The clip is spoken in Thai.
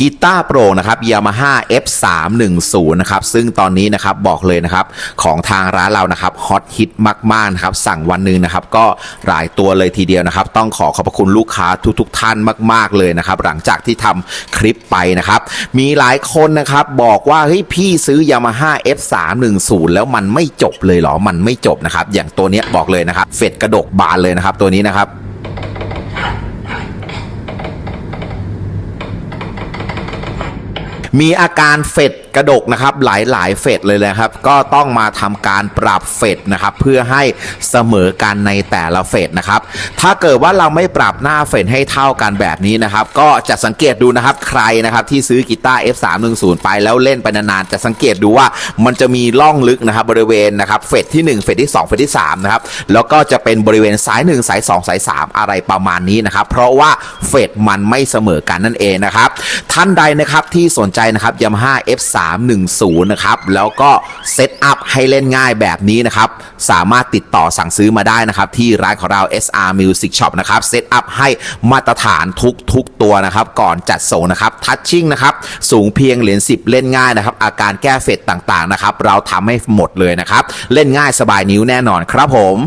กีตาร์โปรนะครับ Yamaha F310 นะครับซึ่งตอนนี้นะครับบอกเลยนะครับของทางร้านเรานะครับฮอตฮิตมากๆนะครับสั่งวันหนึ่งนะครับก็หลายตัวเลยทีเดียวนะครับ ต้องขอขอบพระคุณลูกค้าทุก ๆ ท่านมาก ๆเลยนะครับหลังจากที่ทำคลิปไปนะครับ มีหลายคนนะครับบอกว่าเฮ้ยพี่ซื้อ Yamaha F310 แล้วมันไม่จบเลยเหรอมันไม่จบนะครับอย่างตัวนี้บอกเลยนะครับเฟดกระดกบานเลยนะครับตัวนี้นะครับ มีอาการเฟด กระดกนะครับหลายหลายเฟดเลยเลยครับ ก็ต้องมาทำการปรับเฟดนะครับ เพื่อให้เสมอกันในแต่ละเฟดนะครับ ถ้าเกิดว่าเราไม่ปรับหน้าเฟดให้เท่ากันแบบนี้นะครับ ก็จะสังเกตดูนะครับใครนะครับที่ซื้อกีตาร์ F310 ไปแล้วเล่นไปนานๆจะสังเกตดูว่ามันจะมีล่องลึกนะครับบริเวณนะครับเฟดที่ 1 เฟดที่ 2 เฟดที่3นะครับแล้วก็จะเป็นบริเวณสาย 1 สาย 2 สาย 3 อะไรประมาณนี้นะครับ เพราะว่าเฟดมันไม่เสมอกันนั่นเองนะครับ ท่านใดนะครับที่สนใจนะครับยามาฮ่า F3 310 นะครับ แล้วก็เซตอัพให้เล่นง่ายแบบนี้นะครับ สามารถติดต่อสั่งซื้อมาได้นะครับ ที่ร้านของเรา SR Music Shop นะครับ เซตอัพให้มาตรฐานทุกทุกตัวนะครับ ก่อนจัดส่งนะครับ ทัชชิ่งนะครับ สูงเพียงเหรียญ10 เล่นง่ายนะครับ อาการแก้เฟดต่างๆนะครับ เราทำให้หมดเลยนะครับ เล่นง่ายสบายนิ้วแน่นอนครับผม